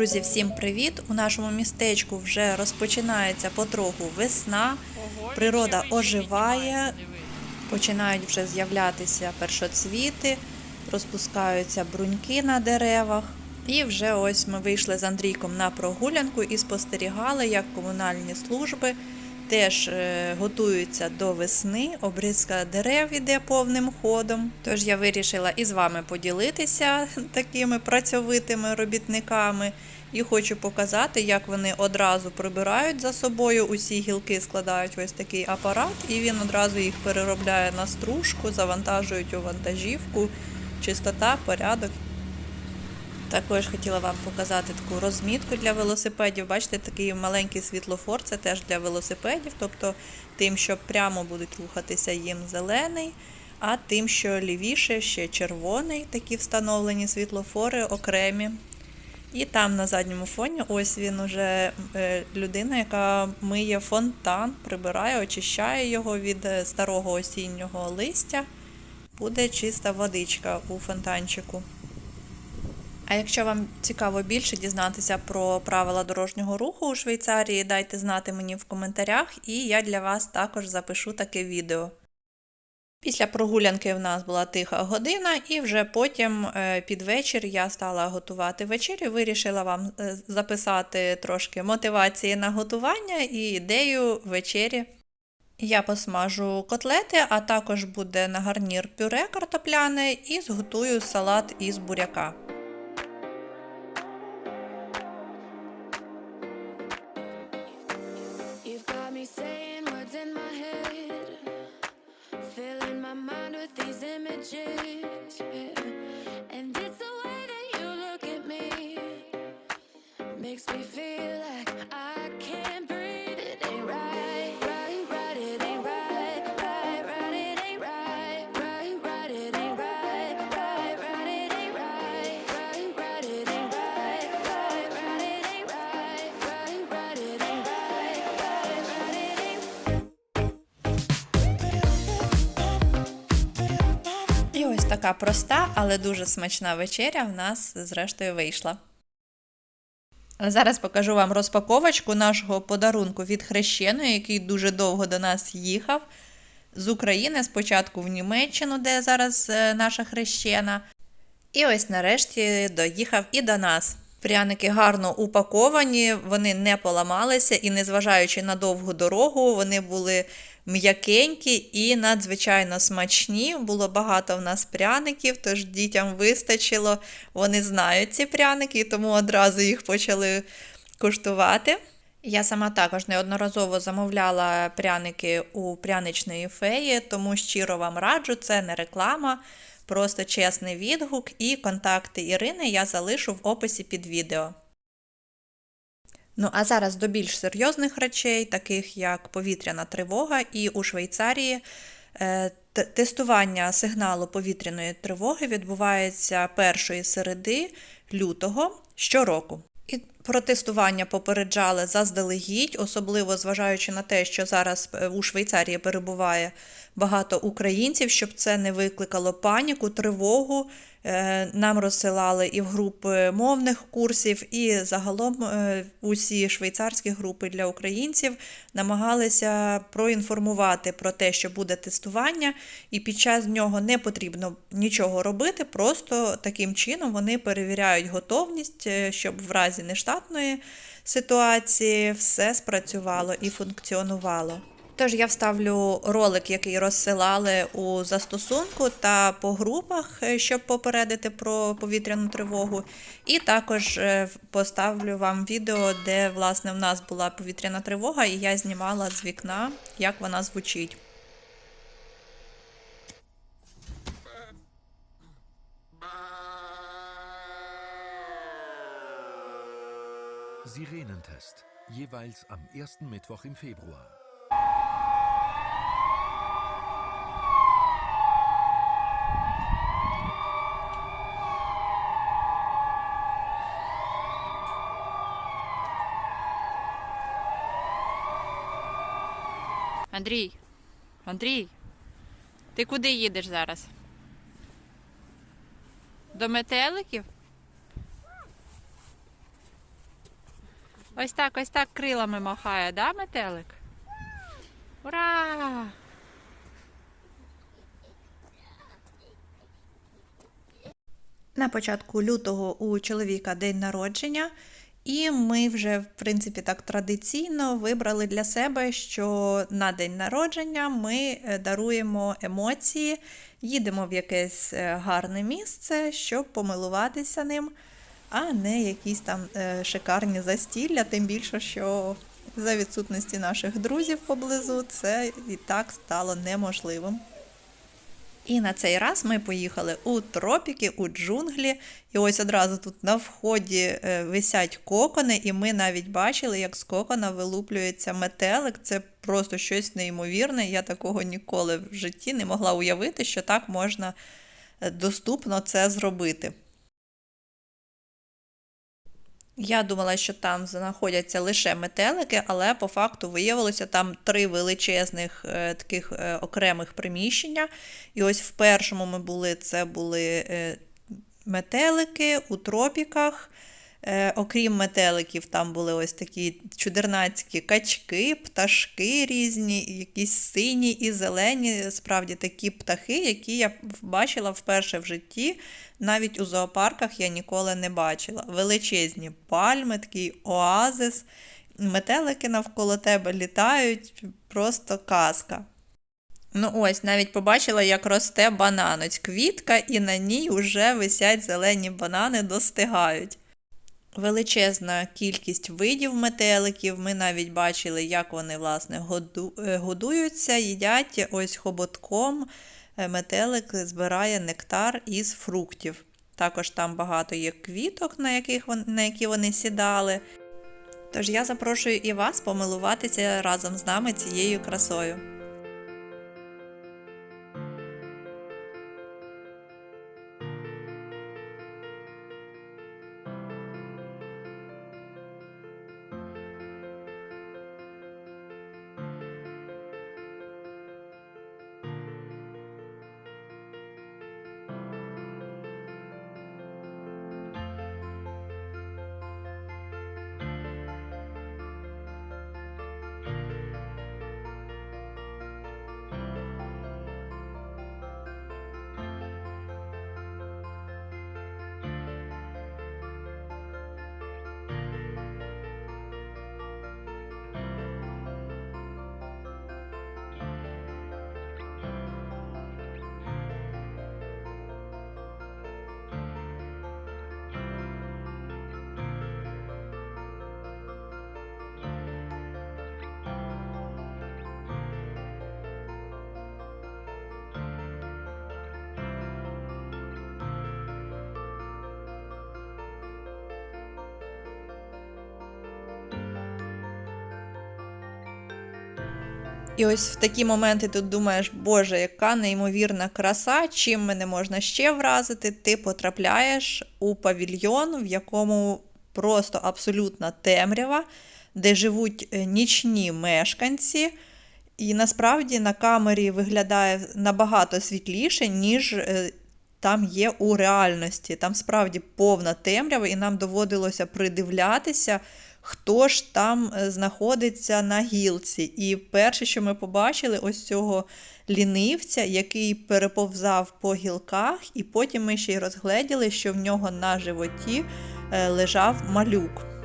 Друзі, всім привіт! У нашому містечку вже розпочинається потроху весна, природа оживає, починають вже з'являтися першоцвіти, розпускаються бруньки на деревах. І вже ось ми вийшли з Андрійком на прогулянку і спостерігали, як комунальні служби теж е, готуються до весни. Обрізка дерев іде повним ходом. Тож я вирішила і з вами поділитися такими працьовитими робітниками. І хочу показати, як вони одразу прибирають за собою усі гілки, складають ось такий апарат, і він одразу їх переробляє на стружку, завантажують у вантажівку, чистота, порядок. Також хотіла вам показати таку розмітку для велосипедів. Бачите, такий маленький світлофор, це теж для велосипедів, тобто тим, що прямо будуть рухатися їм зелений, а тим, що лівіше, ще червоний, такі встановлені світлофори окремі. І там на задньому фоні ось він уже е, людина, яка миє фонтан, прибирає, очищає його від е, старого осіннього листя. Буде чиста водичка у фонтанчику. А якщо вам цікаво більше дізнатися про правила дорожнього руху у Швейцарії, дайте знати мені в коментарях, і я для вас також запишу таке відео. Після прогулянки в нас була тиха година, і вже потім е, під вечір я стала готувати вечерю. Вирішила вам е, записати трошки мотивації на готування і ідею вечері. Я посмажу котлети, а також буде на гарнір пюре картопляне і зготую салат із буряка. Така проста, але дуже смачна вечеря в нас зрештою вийшла. Зараз покажу вам розпаковочку нашого подарунку від хрещеної, який дуже довго до нас їхав. З України, спочатку в Німеччину, де зараз е, наша хрещена. І ось нарешті доїхав і до нас. Пряники гарно упаковані, вони не поламалися, і незважаючи на довгу дорогу, вони були м'якенькі і надзвичайно смачні. Було багато в нас пряників, тож дітям вистачило. Вони знають ці пряники, тому одразу їх почали куштувати. Я сама також неодноразово замовляла пряники у пряничної феї, тому щиро вам раджу, це не реклама, просто чесний відгук і контакти Ірини я залишу в описі під відео. Ну а зараз до більш серйозних речей, таких як повітряна тривога, і у Швейцарії е, тестування сигналу повітряної тривоги відбувається першої середи лютого щороку. І про тестування попереджали заздалегідь, особливо зважаючи на те, що зараз е, у Швейцарії перебуває багато українців, щоб це не викликало паніку, тривогу. Е, Нам розсилали і в групи мовних курсів, і загалом е, усі швейцарські групи для українців намагалися проінформувати про те, що буде тестування, і під час нього не потрібно нічого робити, просто таким чином вони перевіряють готовність, е, щоб в разі нештатної ситуації все спрацювало і функціонувало. Тож я вставлю ролик, який розсилали у застосунку та по групах, е, щоб попередити про повітряну тривогу. І також е, поставлю вам відео, де власне в нас була повітряна тривога, і я знімала з вікна, як вона звучить. Sirenentest. Jeweils am ersten Mittwoch im Februar. Андрій, Андрій, ти куди їдеш зараз? До метеликів? Ось так, ось так крилами махає, да, метелик? Ура! На початку лютого у чоловіка день народження, і ми вже, в принципі, так традиційно вибрали для себе, що на день народження ми е, даруємо емоції, їдемо в якесь е, гарне місце, щоб помилуватися ним, а не якісь там е, шикарні застілля, тим більше, що за відсутності наших друзів поблизу це і так стало неможливим. І на цей раз ми поїхали у тропіки, у джунглі. І ось одразу тут на вході е, висять кокони, і ми навіть бачили, як з кокона вилуплюється метелик. Це просто щось неймовірне. Я такого ніколи в житті не могла уявити, що так можна е, доступно це зробити. Я думала, що там знаходяться лише метелики, але по факту виявилося там три величезних е, таких е, окремих приміщення. І ось в першому ми були, це були е, метелики у тропіках. Е, окрім метеликів, там були ось такі чудернацькі качки, пташки різні, якісь сині і зелені, справді такі птахи, які я бачила вперше в житті. Навіть у зоопарках я ніколи не бачила. Величезні пальми, такий оазис, метелики навколо тебе літають, просто казка. Ну ось, навіть побачила, як росте бананець, квітка, і на ній вже висять зелені банани, достигають. Величезна кількість видів метеликів. Ми навіть бачили, як вони власне е, годуються, їдять ось хоботком. Е, Метелик збирає нектар із фруктів. Також там багато є квіток, на, яких на які вони сідали. Тож я запрошую і вас помилуватися разом з нами цією красою. І ось в такі моменти ти думаєш, Боже, яка неймовірна краса, чим мене можна ще вразити. Ти потрапляєш у павільйон, в якому просто абсолютна темрява, де живуть е, нічні мешканці. І насправді на камері виглядає набагато світліше, ніж е, там є у реальності. Там справді повна темрява, і нам доводилося придивлятися, хто ж там е, знаходиться на гілці. І перше, що ми побачили, ось цього лінивця, який переповзав по гілках, і потім ми ще й розгледіли, що в нього на животі е, лежав малюк.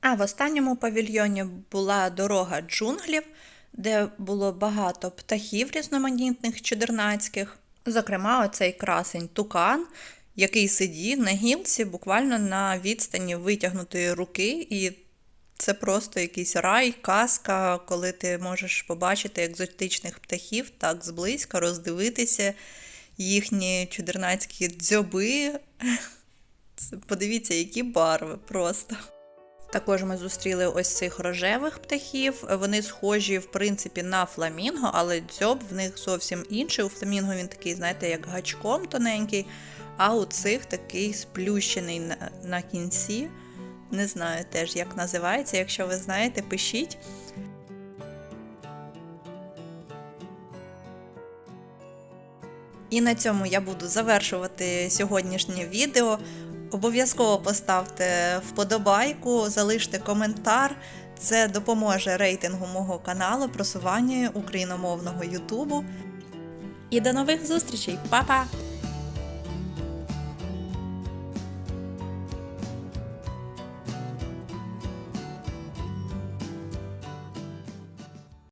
А в останньому павільйоні була дорога джунглів, де було багато птахів різноманітних чудернацьких. Зокрема, оцей красень тукан, який сидів на гілці буквально на відстані витягнутої руки, і це просто якийсь рай, казка, коли ти можеш побачити екзотичних птахів так зблизька, роздивитися їхні чудернацькі дзьоби. Подивіться, які барви просто. Також ми зустріли ось цих рожевих птахів. Вони схожі, в принципі, на фламінго, але дзьоб в них зовсім інший. У фламінго він такий, знаєте, як гачком тоненький, а у цих такий сплющений на, кінці. Не знаю теж, як називається. Якщо ви знаєте, пишіть. І на цьому я буду завершувати сьогоднішнє відео. Обов'язково поставте вподобайку, залиште коментар. Це допоможе рейтингу мого каналу, просуванню україномовного Ютубу. І до нових зустрічей, Па-па!